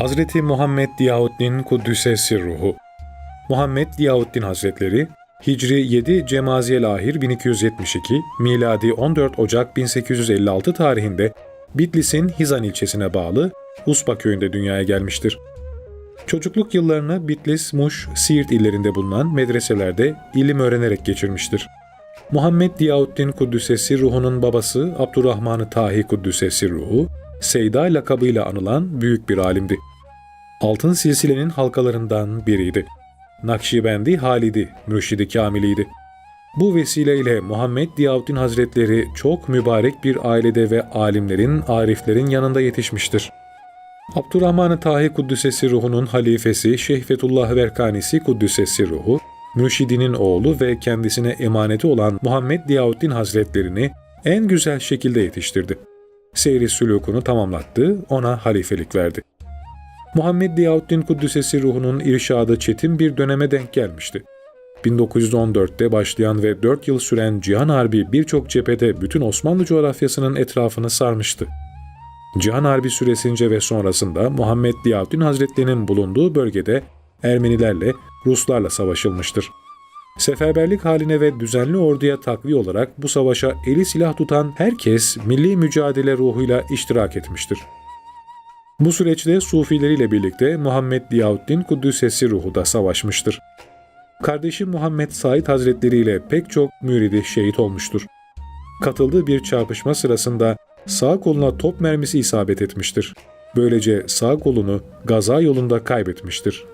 Hazreti Muhammed Diyahuddin Kuddüs'e sirruhu Muhammed Diyahuddin Hazretleri Hicri 7 Cemaziyel Ahir 1272, miladi 14 Ocak 1856 tarihinde Bitlis'in Hizan ilçesine bağlı Uspa köyünde dünyaya gelmiştir. Çocukluk yıllarını Bitlis, Muş, Siirt illerinde bulunan medreselerde ilim öğrenerek geçirmiştir. Muhammed Diyahuddin Kuddüs'e ruhunun babası Abdurrahman-ı Tahi Kuddüs'e ruhu, Seyda lakabıyla anılan büyük bir alimdi. Altın silsilenin halkalarından biriydi. Nakşibendi Halidi, Mürşidi Kamiliydi. Bu vesileyle Muhammed Diyavuddin Hazretleri çok mübarek bir ailede ve alimlerin, ariflerin yanında yetişmiştir. Abdurrahman-ı Tahi Kuddüsesi ruhunun halifesi Şeyh Fethullah Verkanisi Kuddüsesi ruhu, mürşidinin oğlu ve kendisine emaneti olan Muhammed Diyavuddin Hazretlerini en güzel şekilde yetiştirdi. Seyri sülukunu tamamlattı, ona halifelik verdi. Muhammed Diyavuddin Kuddüsesi ruhunun irşadı çetin bir döneme denk gelmişti. 1914'te başlayan ve 4 yıl süren Cihan Harbi birçok cephede bütün Osmanlı coğrafyasının etrafını sarmıştı. Cihan Harbi süresince ve sonrasında Muhammed Diyavuddin Hazretleri'nin bulunduğu bölgede Ermenilerle, Ruslarla savaşılmıştır. Seferberlik haline ve düzenli orduya takviye olarak bu savaşa eli silah tutan herkes milli mücadele ruhuyla iştirak etmiştir. Bu süreçte Sufileriyle birlikte Muhammed Diyavuddin Kuddüsesi ruhu da savaşmıştır. Kardeşi Muhammed Said Hazretleri ile pek çok müridi şehit olmuştur. Katıldığı bir çarpışma sırasında sağ koluna top mermisi isabet etmiştir. Böylece sağ kolunu gaza yolunda kaybetmiştir.